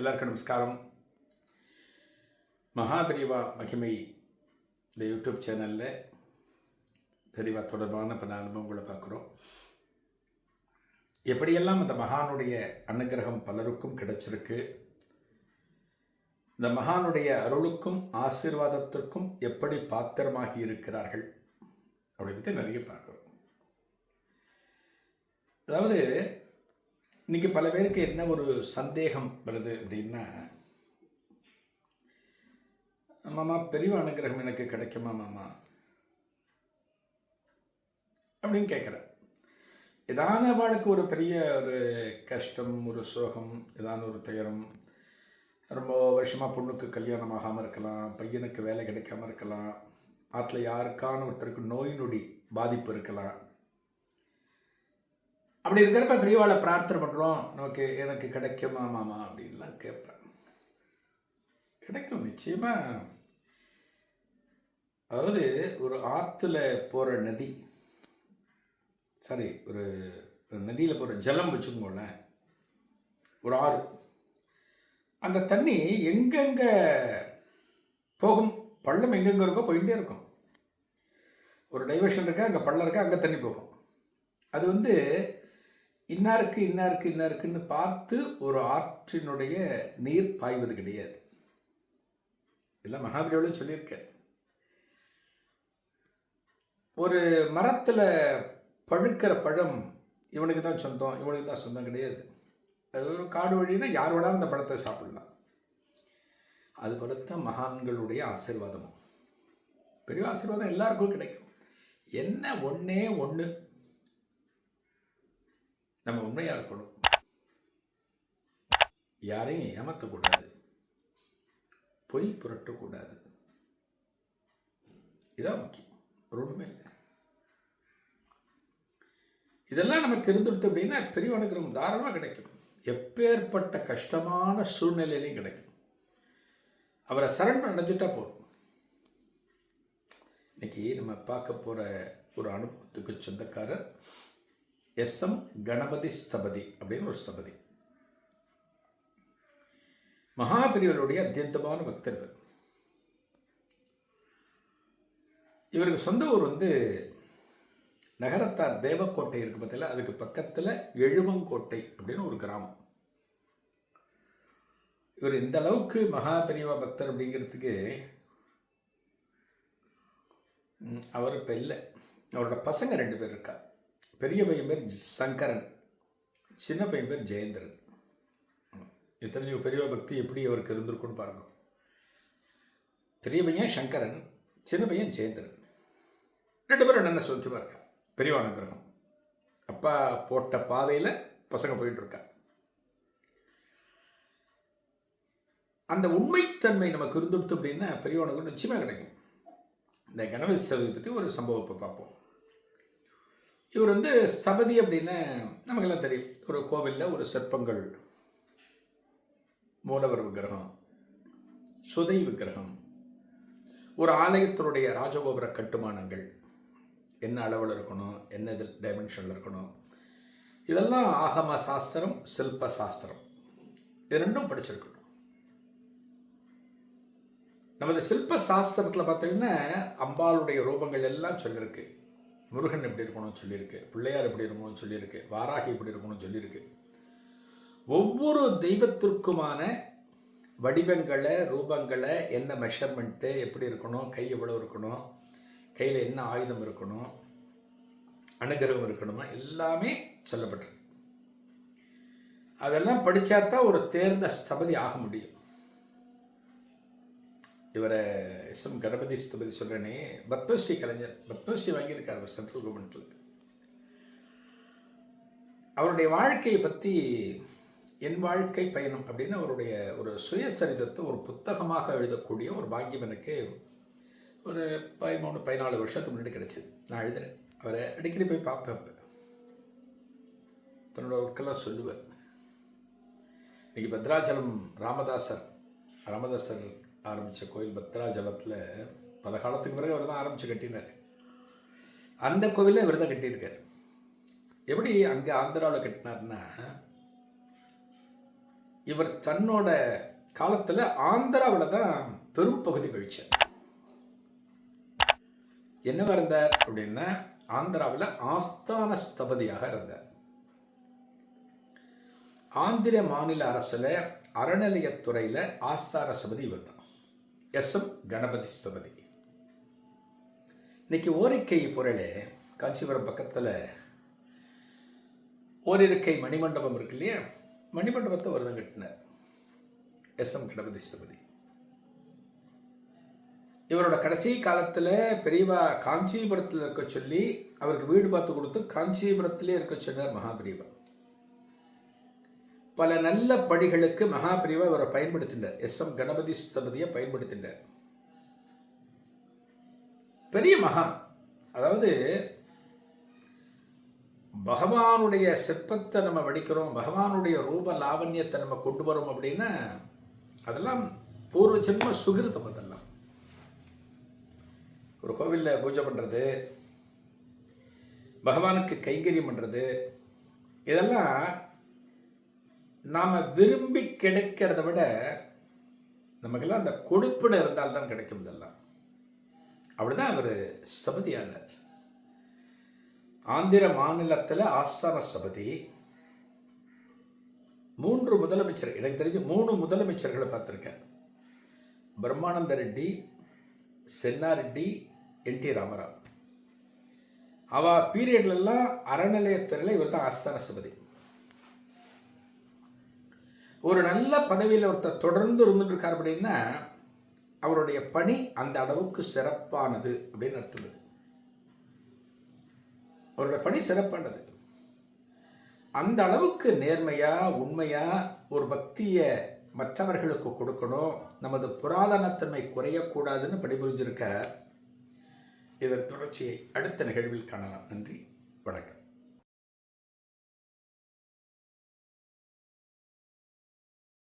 எல்லாருக்கும் நமஸ்காரம். மகாபெரிவா மகிமை இந்த யூடியூப் சேனலில் பெரிவா தொடர்பான பல அனுபவங்களை பார்க்குறோம். எப்படியெல்லாம் அந்த மகானுடைய அனுகிரகம் பலருக்கும் கிடைச்சிருக்கு இந்த மகானுடைய அருளுக்கும் ஆசீர்வாதத்திற்கும் எப்படி பாத்திரமாகி இருக்கிறார்கள் அப்படி பற்றி நிறைய பார்க்குறோம். அதாவது இன்றைக்கி பல பேருக்கு என்ன ஒரு சந்தேகம் வருது அப்படின்னா மாமா பெரிய அனுகிரகம் எனக்கு கிடைக்குமா மாமா? அப்படின்னு கேட்குறேன் ஏதான வாழ்க்கை ஒரு பெரிய ஒரு கஷ்டம் ஒரு சோகம் ஏதான ஒரு துயரம் ரொம்ப வருஷமாக பொண்ணுக்கு கல்யாணம் ஆகாமல் இருக்கலாம் பையனுக்கு வேலை கிடைக்காம இருக்கலாம் ஆற்றுல யாருக்கான ஒருத்தருக்கு நோய் நொடி பாதிப்பு இருக்கலாம் அப்படி இருக்கிறப்ப பெரியவாளை பிரார்த்தனை பண்ணுறோம் நமக்கு எனக்கு கிடைக்குமா மாமா அப்படின்லாம் கேட்பேன். கிடைக்கும் நிச்சயமாக அதாவது ஒரு ஆற்றுல போகிற நதி சாரி ஒரு நதியில் போகிற ஜலம் வச்சுக்கோங்களேன். ஒரு ஆறு. அந்த தண்ணி எங்கெங்கே போகும்? பள்ளம் எங்கெங்கே இருக்கோ போயிட்டே இருக்கும். ஒரு டைவர்ஷன் இருக்கா அங்கே பள்ளம் இருக்கா அங்கே தண்ணி போகும். அது வந்து இன்னாருக்கு இன்னாருக்கு இன்னாருக்குன்னு பார்த்து ஒரு ஆற்றினுடைய நீர் பாய்வது கிடையாது. இல்லை மகாபலியோட சொல்லியிருக்கேன் ஒரு மரத்தில் பழுக்கிற பழம் இவனுக்கு தான் சொந்தம் இவனுக்கு தான் சொந்தம் கிடையாது. அது ஒரு காடு வழினா யார் வேணாலும் அந்த பழத்தை சாப்பிடலாம். அது பொறுத்த மகான்களுடைய ஆசீர்வாதமும். பெரிய ஆசீர்வாதம் எல்லாருக்கும் கிடைக்கும். என்ன ஒன்றே ஒன்று நம்ம உண்மையாக இருக்கணும். யாரையும் ஏமாற்றக்கூடாது பொய் புரட்டக்கூடாது. இதான் முக்கியம். ஒரு உண்மை இல்லை. இதெல்லாம் நமக்கு இருந்துடுத்து அப்படின்னா பெரிய அனுகிரகம் தாராளமாக கிடைக்கும். எப்பேற்பட்ட கஷ்டமான சூழ்நிலையிலையும் கிடைக்கும். அவரை சரண் அடைஞ்சிட்டா போதும். இன்னைக்கு நம்ம பார்க்க போகிற ஒரு அனுபவத்துக்கு சொந்தக்காரர் எஸ் எம் கணபதி ஸ்தபதி அப்படின்னு ஒரு ஸ்தபதி. மகாபிரிவருடைய அத்தியந்தமான பக்தர் இவருக்கு சொந்த ஊர் வந்து நகரத்தார் தேவக்கோட்டை இருக்கு பார்த்தீங்களா அதுக்கு பக்கத்தில் எழுவங்கோட்டை அப்படின்னு ஒரு கிராமம். இவர் இந்த அளவுக்கு மகா பக்தர் அப்படிங்கிறதுக்கு அவர் இப்போ இல்லை. அவரோட பசங்க ரெண்டு பேர் இருக்கா பெரிய பையன் பேர் சங்கரன். சின்ன பையன் பேர் ஜெயேந்திரன். இது பெரிய பக்தி எப்படி அவருக்கு இருந்திருக்குன்னு பாருங்க. பெரிய பையன் சங்கரன் சின்ன பையன் ஜெயேந்திரன். ரெண்டு பேரும் நல்ல சௌக்கியமாக இருக்கா பெரியவான கிரகம். அப்பா போட்ட பாதையில் பசங்க போயிட்டு இருக்கா. அந்த உண்மைத்தன்மை நமக்கு இருந்துடுத்து அப்படின்னா பெரியவனுக்கு நிச்சயமாக கிடைக்கும். இந்த கணபதி சதுர்த்தி பற்றி ஒரு சம்பவம் இப்போ பார்ப்போம். இவர் வந்து ஸ்தபதி அப்படின்னு நமக்கெல்லாம் தெரியும். ஒரு கோவிலில் ஒரு சிற்பங்கள் மூலவர் விக்கிரகம் சுதை விக்கிரகம் ஒரு ஆலயத்தினுடைய ராஜகோபுர கட்டுமானங்கள் என்ன அளவில் இருக்கணும் என்ன இதில் டைமென்ஷனில் இருக்கணும். இதெல்லாம் ஆகம சாஸ்திரம் சில்ப சாஸ்திரம். இது ரெண்டும் படிச்சிருக்கணும். நமது சில்ப சாஸ்திரத்தில் பார்த்தீங்கன்னா அம்பாளுடைய ரூபங்கள் எல்லாம் சொல்லியிருக்கு முருகன் எப்படி இருக்கணும்னு சொல்லியிருக்கு பிள்ளையார் எப்படி இருக்கணும்னு சொல்லியிருக்கு வாராகி எப்படி இருக்கணும்னு சொல்லியிருக்கு. ஒவ்வொரு தெய்வத்திற்குமான வடிவங்களை ரூபங்களை என்ன மெஷர்மெண்ட்டு எப்படி இருக்கணும் கை எவ்வளோ இருக்கணும் கையில் என்ன ஆயுதம் இருக்கணும் அனுகிரகம் இருக்கணுமா எல்லாமே சொல்லப்பட்டிருக்கு. அதெல்லாம் படித்தா தான் ஒரு தேர்ந்த ஸ்தபதி ஆக முடியும். இவரை எஸ் எம் கணபதி ஸ்தபதி சொல்கிறேனே பத்மஸ்ரீ கலைஞர் பத்மஸ்ரீ வாங்கியிருக்கார் அவர் சென்ட்ரல் கவர்மெண்ட்டில் அவருடைய வாழ்க்கையை பற்றி என் வாழ்க்கை பயணம் அப்படின்னு அவருடைய ஒரு சுயசரிதத்தை ஒரு புத்தகமாக எழுதக்கூடிய ஒரு பாக்கியம் எனக்கு ஒரு பதிமூணு பதினாலு வருஷத்துக்கு முன்னாடி கிடைச்சிது. நான் எழுதுறேன். அவரை அடிக்கடி போய் பார்ப்பேன் தன்னோட ஒர்க்கெல்லாம் சொல்லுவேன் இன்றைக்கி பத்ராச்சலம் ராமதாசர் ராமதாசர் ஆரம்பித்த கோயில் பத்ராஜலத்தில் பல காலத்துக்கு பிறகு அவர் தான் ஆரம்பித்து கட்டினார். அந்த கோவிலில் இவர் தான் கட்டியிருக்கார். எப்படி அங்கே ஆந்திராவில் கட்டினார்னா இவர் தன்னோட காலத்தில் ஆந்திராவில் தான் பெரும் பகுதி கழிச்சார். என்னவா இருந்தார் அப்படின்னா ஆந்திராவில் ஆஸ்தான ஸ்தபதியாக இருந்தார். ஆந்திர மாநில அரசில் அறநிலையத்துறையில் ஆஸ்தான சபதி இவர் தான் எஸ் எம் கணபதி ஸ்தபதி. இன்னைக்கு ஓரிக்கை பொருளே காஞ்சிபுரம் பக்கத்தில் ஓரிருக்கை மணிமண்டபம் இருக்கு இல்லையா? மணிமண்டபத்தை வருதம் கட்டினார் எஸ் எம் கணபதி ஸ்தபதி. இவரோட கடைசி காலத்தில் பெரியவா காஞ்சிபுரத்தில் இருக்க சொல்லி அவருக்கு வீடு பார்த்து கொடுத்து காஞ்சிபுரத்திலே இருக்க சொன்னார் மகாபிரிவா பல நல்ல பணிகளுக்கு மகாபிரிவா இவரை பயன்படுத்தினார். எஸ் எம் கணபதி ஸ்தபதியை பயன்படுத்தினார். பெரிய மகா. அதாவது பகவானுடைய சிற்பத்தை நம்ம வடிக்கிறோம் பகவானுடைய ரூப லாவண்யத்தை நம்ம கொண்டு வரோம் அப்படின்னா அதெல்லாம் பூர்வ ஜென்ம சுகிருத்தம் அதெல்லாம். ஒரு கோவிலில் பூஜை பண்ணுறது பகவானுக்கு கைங்கரியம் பண்ணுறது இதெல்லாம் நாம் விரும்பி கிடைக்கிறத விட நமக்கெல்லாம் அந்த கொடுப்பின இருந்தால் தான் கிடைக்கும் இதெல்லாம். அப்படிதான் அவர் சபதியானார். ஆந்திர மாநிலத்தில் ஆஸ்தான சபதி மூன்று முதலமைச்சர் எனக்கு தெரிஞ்சு மூணு முதலமைச்சர்களை பார்த்துருக்கேன். Brahmananda Reddy Chenna Reddy N T Rama Rao. அவ பீரியட்லலாம் அறநிலையத்துறையில் இவர் தான் ஆஸ்தான சபதி. ஒரு நல்ல பதவியில் ஒருத்தர் தொடர்ந்து இருந்துட்டு இருக்கார் அப்படின்னா அவருடைய பணி அந்த அளவுக்கு சிறப்பானது அப்படின்னு அர்த்தம் அவருடைய பணி சிறப்பானது. அந்த அளவுக்கு நேர்மையாக உண்மையாக ஒரு பக்தியை மற்றவர்களுக்கு கொடுக்கணும் நமது புராதனத்தன்மை குறையக்கூடாதுன்னு பணிபுரிஞ்சிருக்க இதன் தொடர்ச்சியை அடுத்த நிகழ்வில் காணலாம். நன்றி வணக்கம்.